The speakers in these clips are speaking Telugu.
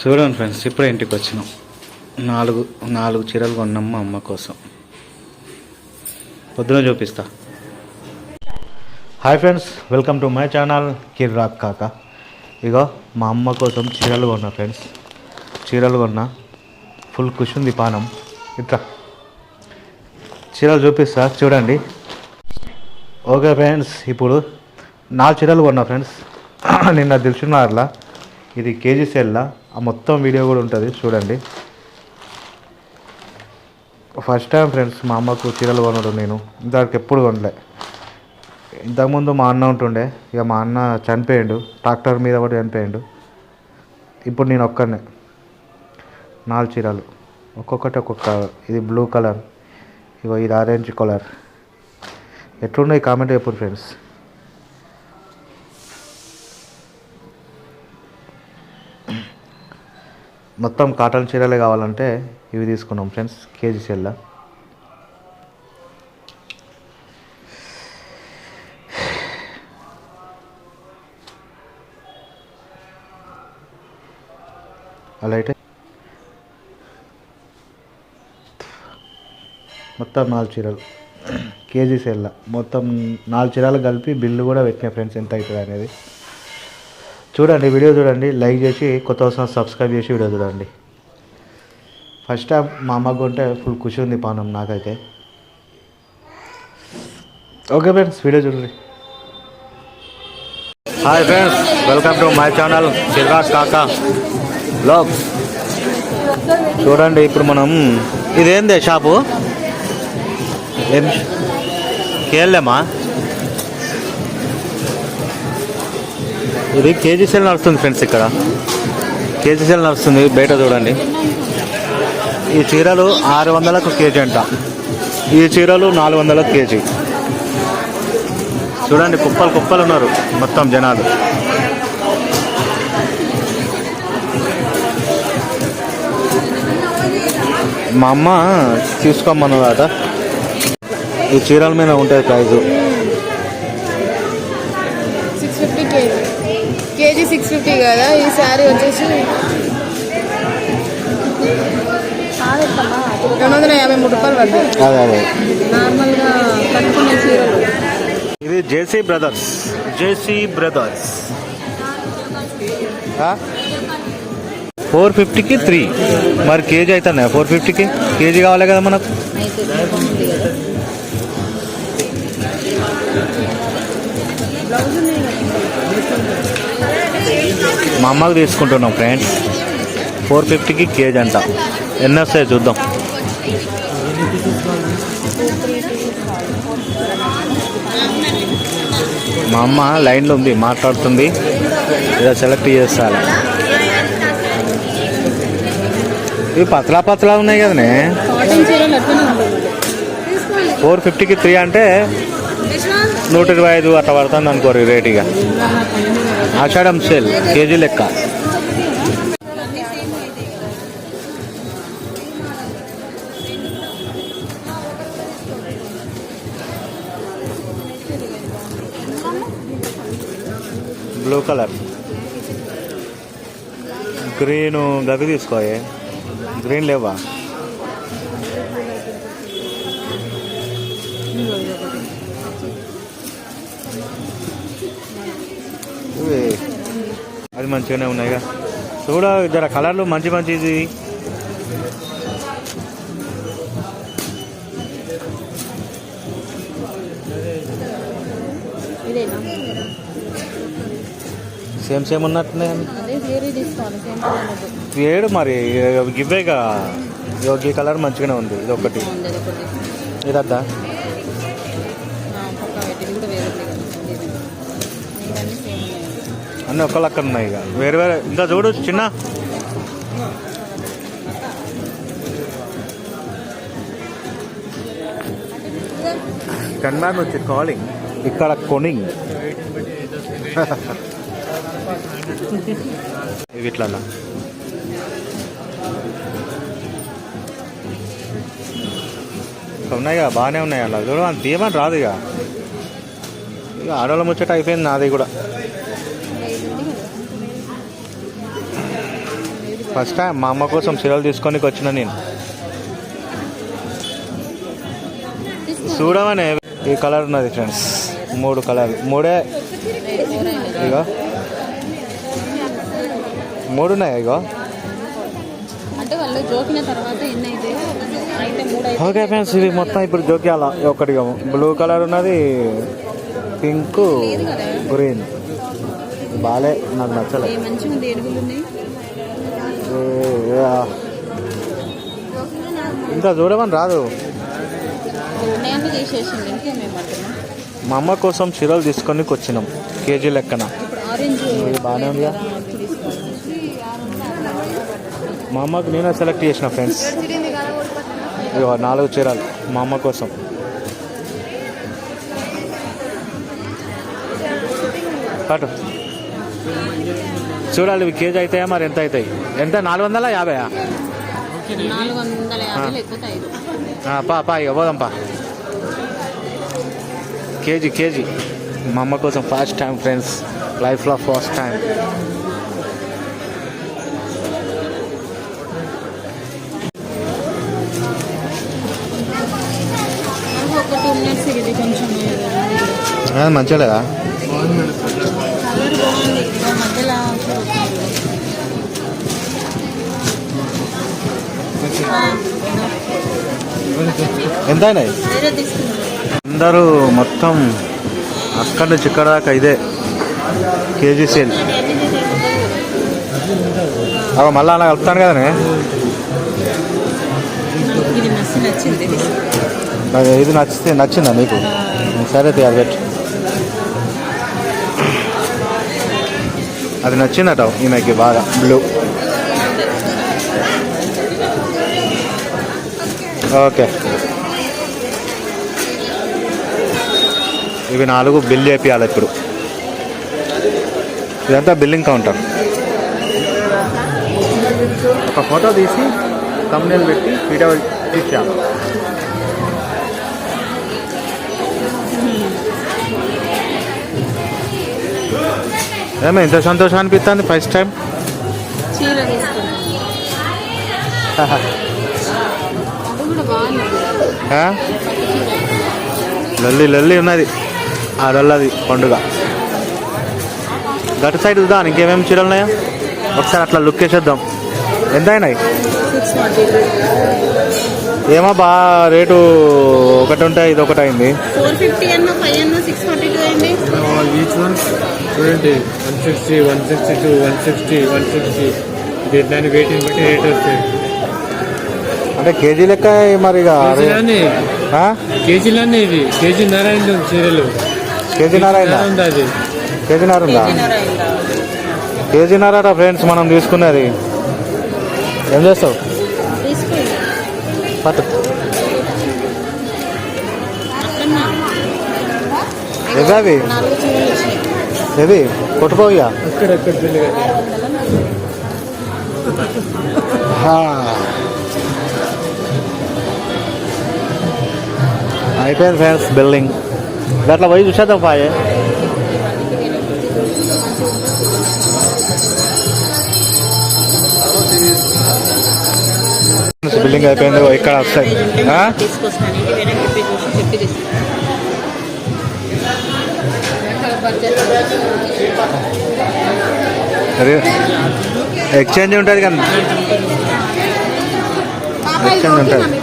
చూడండి ఫ్రెండ్స్ ఇప్పుడే ఇంటికి వచ్చినాం. నాలుగు నాలుగు చీరలు కొన్నాం మా అమ్మ కోసం. పొద్దున చూపిస్తా. Hi friends welcome to my channel Kirrak Kaka ఇగో మా అమ్మ కోసం చీరలు కొన్నా ఫ్రెండ్స్ చీరలు కొన్నా. ఫుల్ కుషుంది పానం. ఇట్లా. చీరలు చూపిస్తా చూడండి. ఓకే ఫ్రెండ్స్ ఇప్పుడు నాలుగు చీరలు కొన్నా ఫ్రెండ్స్ నిన్న దిల్చున్నారులా ఇది కేజీ సెల్లా. ఆ మొత్తం వీడియో కూడా ఉంటుంది చూడండి. ఫస్ట్ టైం ఫ్రెండ్స్ మా అమ్మకు చీరలు కొనడం నేను. ఇంతవరకు ఎప్పుడు కొనలే. ఇంతకుముందు మా అన్న ఉంటుండే ఇక మా అన్న చనిపోయాడు ట్రాక్టర్ మీద కూడా చనిపోయాడు. ఇప్పుడు నేను ఒక్కనే. నాలుగు చీరలు. ఒక్కొక్కటి ఒక్కొక్క ఇది బ్లూ కలర్ ఇగో ఇది ఆరెంజ్ కలర్ ఎట్లున్నాయి కామెంట్ చెప్పండి ఫ్రెండ్స్ మొత్తం కాటన్ చీరలే కావాలంటే ఇవి తీసుకున్నాం ఫ్రెండ్స్ కేజీ సెల్లా. అలా అయితే మొత్తం నాలుగు చీరలు కేజీ సెల్లా. మొత్తం నాలుగు చీరలు కలిపి బిల్లు కూడా పెట్టిన ఫ్రెండ్స్ ఎంత అవుతుంది అనేది. చూడండి వీడియో చూడండి లైక్ చేసి కొత్త వస్తున్న సబ్స్క్రైబ్ చేసి వీడియో చూడండి. ఫస్ట్ టైం మా అమ్మకు ఉంటే ఫుల్ ఖుషి ఉంది పానం నాకైతే. ఓకే ఫ్రెండ్స్ వీడియో చూడండి. Hi friends welcome to my channel Chirraj Kaka blog చూడండి ఇప్పుడు మనం ఇదేంది షాపు ఏం కేళ్ళమా ఇది కేజీ సెల్ నడుస్తుంది ఫ్రెండ్స్ ఇక్కడ. కేజీ సెల్ నడుస్తుంది బయట చూడండి. ఈ చీరలు ఆరు వందలకు కేజీ అంట. ఈ చీరలు నాలుగు వందలకు కేజీ. చూడండి కుప్పలు కుప్పలు ఉన్నారు మొత్తం జనాలు. మా అమ్మ తీసుకోమన్నదాట ఈ చీరల మీద ఉంటుంది price. Six fifty KG KG six fifty కదా ఈ శారీ వచ్చేసి రెండు వందల యాభై మూడు రూపాయలు పడుతుంది అదే అదే. నార్మల్గా కట్టుకునే చీరలు. ఇది JC brothers JC brothers. Four ఫిఫ్టీకి త్రీ. మరి కేజీ అవుతున్నాయి ఫోర్ ఫిఫ్టీకి? కేజీ కావాలి కదా మనకు? మా అమ్మకు తీసుకుంటున్నాం ఫ్రెండ్స్. ఫోర్ ఫిఫ్టీకి కేజీ అంట. ఎన్ని వస్తాయి చూద్దాం. మా అమ్మ లైన్లో ఉంది మాట్లాడుతుంది. ఇలా సెలెక్ట్ చేస్తాను ఇవి పతలా పతలా ఉన్నాయి కదనే. ఫోర్ ఫిఫ్టీకి త్రీ అంటే నూట ఇరవై ఐదు అట్లా పడుతుంది అనుకోరు రేటుగా ఆషాఢం సేల్ కేజీ లెక్క. బ్లూ కలర్ గ్రీన్ గవి తీసుకోయే. గ్రీన్ లేవా? అది మంచిగానే ఉన్నాయిగా చూడ జర కలర్లు మంచి మంచిది. సేమ్ సేమ్ వద్దు. ఏడు మరి గివ్వేగా ఈ కలర్ మంచిగానే ఉంది ఇది ఒకటి. ఇదద్దా? అన్నీ ఒక్క లెక్క ఉన్నాయి ఇక. వేరే వేరే ఇంకా చూడు చిన్న. కన్మాన్ వచ్చి కాలింగ్ ఇక్కడ కొనింగ్. ఇవి ఇట్లా ఉన్నాయిగా బాగానే ఉన్నాయి అలా. చూడు అంత తీయమని రాదు ఇక. ఇక ఆడవాళ్ళ ముచ్చట అయిపోయింది నాది కూడా. ఫస్ట్? టైం మా అమ్మ కోసం చీరలు తీసుకొని వచ్చిన నేను. చూడమనే ఈ కలర్ ఉన్నది ఫ్రెండ్స్. మూడు కలర్ మూడే? ఇగో. మూడు ఉన్నాయి ఇగో ఓకే ఫ్రెండ్స్ ఇది మొత్తం ఇప్పుడు జోక్యాల ఒకటిగా బ్లూ కలర్ ఉన్నది పింక్ గ్రీన్. బాలే నాకు నచ్చలే ఏ మంచిగా ఉంది ఏడుగులు ఉన్నాయి ఏ, ఆ. ఇంకా చూడమని రాదు. మా అమ్మ కోసం చీరలు తీసుకొని వచ్చినాం కేజీ లెక్కన. బాగానే ఉందిగా మా అమ్మకు నేనే సెలెక్ట్ చేసిన ఫ్రెండ్స్ ఇగో నాలుగు చీరలు మా అమ్మ కోసం. పట్టు చూడాలి ఇవి కేజీ అవుతాయా మరి ఎంత అవుతాయి ఎంత? నాలుగు వందల యాభైయా పా పా ఇక పోదాంపా కేజీ కేజీ. మా అమ్మ కోసం ఫస్ట్ టైం ఫ్రెండ్స్. లైఫ్లో ఫస్ట్ టైం. మంచిగా లేదా ఎంత అయినాయి అందరూ మొత్తం అక్కడి నుంచి ఇక్కడ దాకా ఇదే కేజీ సేల్ అవ మళ్ళీ అలా కలుపుతాను కదనే? ఇది నచ్చితే నచ్చిందా నీకు సరే తీ, అది పెట్టు. అది నచ్చిందట ఈమెకి బాగా బ్లూ. ఓకే. ఇవి నాలుగు బిల్ చేపియాలి ఇప్పుడు. ఇదంతా బిల్లింగ్ కౌంటర్. ఒక ఫోటో తీసి తమ్నేల్ పెట్టి వీడియో తీసాము ఏమో ఇంత సంతోషం అనిపిస్తుంది ఫస్ట్ టైం లల్లి లల్లి ఉన్నది. ఆ లల్లది పండుగ. గటు సైడ్ చూద్దాం ఇంకేమేమి చీరలు ఉన్నాయా ఒకసారి అట్లా లుక్ వేసేద్దాం ఎంత అయినాయి ఏమో బా రేటు ఒకటి ఉంటే ఇది ఒకటి అయింది. చూడండి one sixty one sixty two one sixty one sixty దాని వెయిటింగ్ బట్టి రేట్ వస్తాయి అంటే కేజీ లెక్క మరి? కేజీలన్నీ? ఇది కేజీ నారాయణ చీరలు. కేజీన్నర అయిందా కేజీన్నర ఉందా కేజీన్నర ఫ్రెండ్స్ మనం తీసుకున్నది. ఏం చేస్తావు? పట్టు. అక్కడ అక్కడ పిల్లలు అయిపోయింది ఫ్రెండ్స్ బిల్డింగ్ అట్లా పోయి చూసేద్దాం పాయే బిల్డింగ్ అయిపోయింది ఓ ఇక్కడ వస్తాయి ఆ? తీసుకొస్తాను ఇంటి వెనక్కి చెప్పి చూసి చెప్పి తీసుకుంటాను అదే ఎక్స్చేంజ్ ఉంటుంది కదా ఎక్స్చేంజ్ ఉంటుంది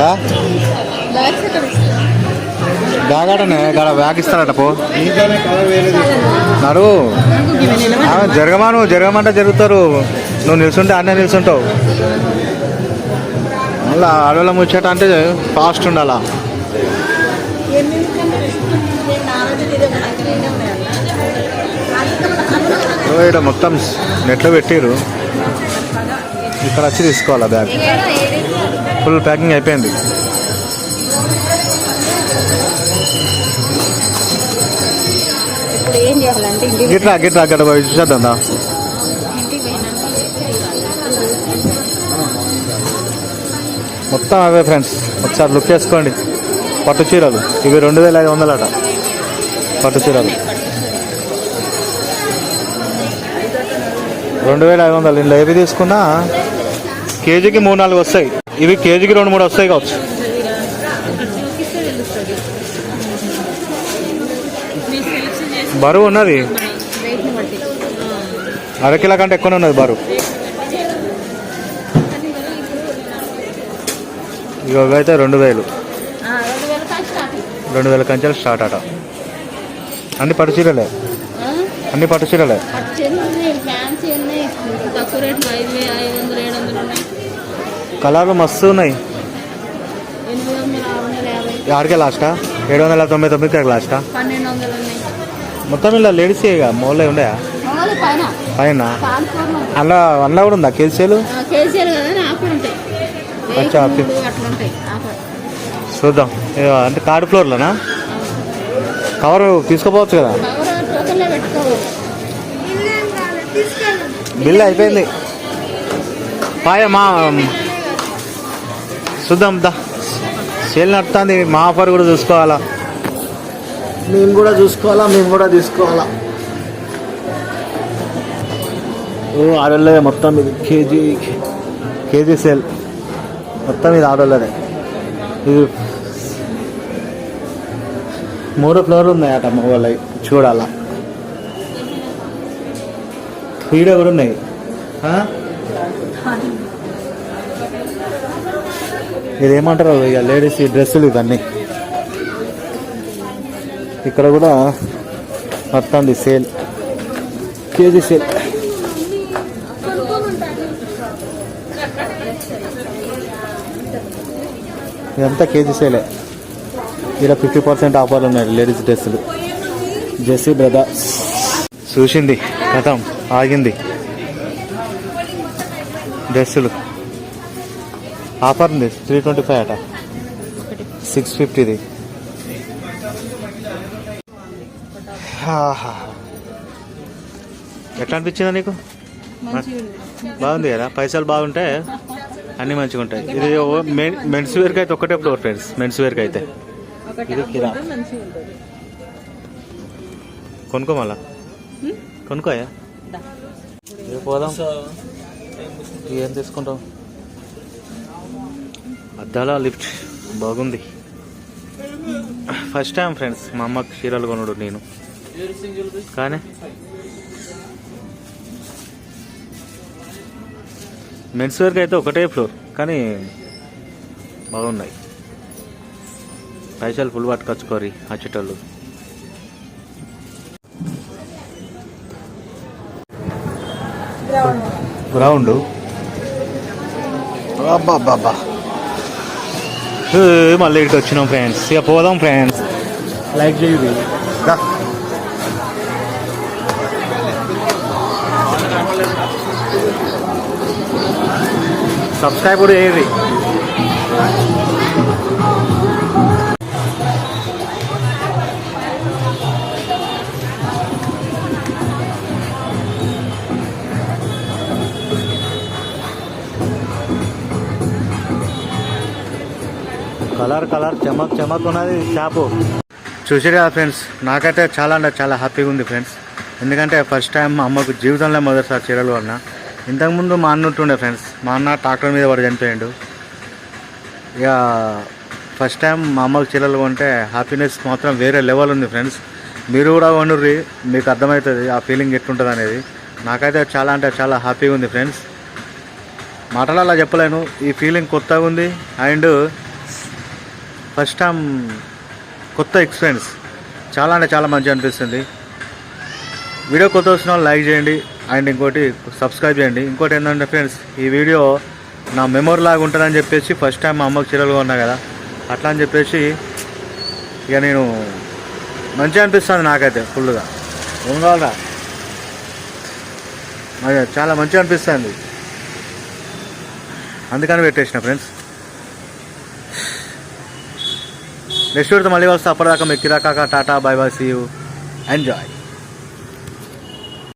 ఆ? బ్యాగ్ ఇక్కడ బ్యాగ్ ఇస్తాడట పో. నడు. జరగమా నువ్వు? జరగమంటే జరుగుతారు. నువ్వు నిల్చుంటే అన్నీ నిల్చుంటావు మళ్ళీ అడవుల ముచ్చట అంటే ఫాస్ట్ ఉండాలా? ఈడ మొత్తం నెట్లో పెట్టిరు ఇక్కడ వచ్చి తీసుకోవాలా బ్యాగ్ ఫుల్ ప్యాకింగ్ అయిపోయింది. గిట్లా గిట్లా అక్కడ పోయి చూసేద్దాం మొత్తం అవే ఫ్రెండ్స్ ఒకసారి లుక్ వేసుకోండి పట్టు చీరలు. ఇవి రెండు వేల ఐదు వందలట. పట్టు చీరలు. రెండు వేల ఐదు వందలు. ఇందులో ఏవి తీసుకున్నా? కేజీకి మూడు నాలుగు వస్తాయి. ఇవి కేజీకి రెండు మూడు వస్తాయి కావచ్చు. బరువు ఉన్నది? అరకిలో కంటే ఎక్కువనే ఉన్నది బరువు. ఇక ఇవి అయితే రెండు వేలు. రెండు వేల కంచెలు స్టార్ట్ అట. అన్ని పట్టు చీరలే? అన్ని పట్టు చీరలే? కలర్లు మస్తు ఉన్నాయి. ఎనిమిది ఆడికే లాస్టా? ఏడు వందల తొంభై తొమ్మిదికి లాస్టా? మొత్తం ఇలా లేడీస్ ఇక? మోళ్ళే ఉండయా పైన? పైన అలా అందులో కూడా ఉందా? కేజీలు? అచ్చా, చూద్దాం. ఏ, అంటే థర్డ్ ఫ్లోర్లోనా? కవర్ తీసుకోపోవచ్చు కదా? బిల్ అయిపోయింది. పాయ మా చూద్దాం దా. సేల్ నడుతుంది మా ఆఫర్ కూడా చూసుకోవాలా? మేము కూడా చూసుకోవాలా మేము కూడా తీసుకోవాలా. ఓ ఆడోళ్ళదే మొత్తం ఇది కేజీ కేజీ సేల్. మొత్తం ఇది ఆడోళ్ళదే ఇది మూడు ఫ్లోర్లు ఉన్నాయట మా వాళ్ళవి. చూడాలా. ఈడ కూడా ఉన్నాయి. ఇది ఏమంటారు ఇక లేడీస్ ఈ డ్రెస్సులు ఇవన్నీ. ఇక్కడ కూడా వస్తుంది సేల్. KG sale. ఇదంతా కేజీ సేలే. ఇలా ఫిఫ్టీ పర్సెంట్ ఆఫర్లు ఉన్నాయి లేడీస్ డ్రెస్సులు. జెస్సీ బ్రదర్స్ చూసింది కథం ఆగింది. డ్రెస్సులు. ఆఫర్ ఉంది త్రీ ట్వంటీ ఫైవ్ అట సిక్స్ ఫిఫ్టీది ఎట్లా అనిపించిందా నీకు? బాగుంది కదా? పైసలు బాగుంటే అన్నీ మంచిగా ఉంటాయి ఇది మెన్స్ వేర్కి అయితే ఒకటే ఫ్లోర్ ఫ్రెండ్స్ మెన్స్ వేర్కి అయితే. ఇది కిరా. కొనుక్కో మళ్ళా కొనుక్కోయా? ఏ పోదాం. ఏం తీసుకుంటాం అద్దాల లిఫ్ట్. బాగుంది. ఫస్ట్ టైం ఫ్రెండ్స్ మా అమ్మకి చీరలు కొనుడు నేను. కానీ? మెన్స్ వేర్కి అయితే ఒకటే ఫ్లోర్ కానీ బాగున్నాయి. పైసలు ఫుల్ పట్టుకొచ్చుకోరి వచ్చేటోళ్ళు గ్రౌండ్ అబ్బాబ్బాబ్బా. ఏ, మళ్ళీ ఇక్కడికి వచ్చినాం ఫ్రెండ్స్ ఇక పోదాం ఫ్రెండ్స్ లైక్ చేయండి సబ్స్క్రైబ్ కూడా చేయండి కలర్ కలర్ చమక్ చమక్ ఉన్నది షాపు చూసారు కదా ఫ్రెండ్స్ నాకైతే చాలా అంటే చాలా హ్యాపీగా ఉంది ఫ్రెండ్స్ ఎందుకంటే ఫస్ట్ టైం మా అమ్మకు జీవితంలో మొదటిసారి చీరలు అన్న ఇంతకుముందు మా అన్న ఉంటుండే ఫ్రెండ్స్ మా అన్న ట్రాక్టర్ మీద పడి చనిపోయాడు. ఇక ఫస్ట్ టైం మా అమ్మకు చీరలు కొంటే హ్యాపీనెస్ మాత్రం వేరే లెవెల్ ఉంది ఫ్రెండ్స్ మీరు కూడా కొనుర్రి మీకు అర్థమవుతుంది ఆ ఫీలింగ్ ఎట్లుంటుంది అనేది. నాకైతే చాలా అంటే చాలా హ్యాపీగా ఉంది ఫ్రెండ్స్ మాటలు అలా చెప్పలేను ఈ ఫీలింగ్ కొత్తగా ఉంది. అండ్ ఫస్ట్ టైం కొత్త ఎక్స్పీరియన్స్. చాలా అంటే చాలా మంచిగా అనిపిస్తుంది. వీడియో కొత్త వచ్చిన వాళ్ళు లైక్ చేయండి అండ్ ఇంకోటి సబ్స్క్రైబ్ చేయండి. ఇంకోటి ఏంటంటే ఫ్రెండ్స్ ఈ వీడియో నా మెమొరీ లాగా ఉంటుందని చెప్పేసి ఫస్ట్ టైం మా అమ్మకి చీరలుగా ఉన్నా కదా అట్లా అని చెప్పేసి ఇక నేను మంచిగా అనిపిస్తుంది నాకైతే ఫుల్గా ఏం కావాలా అదే చాలా మంచిగా అనిపిస్తుంది. అందుకని పెట్టేసిన ఫ్రెండ్స్. నెక్స్ట్ వీడితో మళ్ళీ వస్తే అప్పటిదాకా మీకు Kirrak Kaka tata bye bye see you enjoy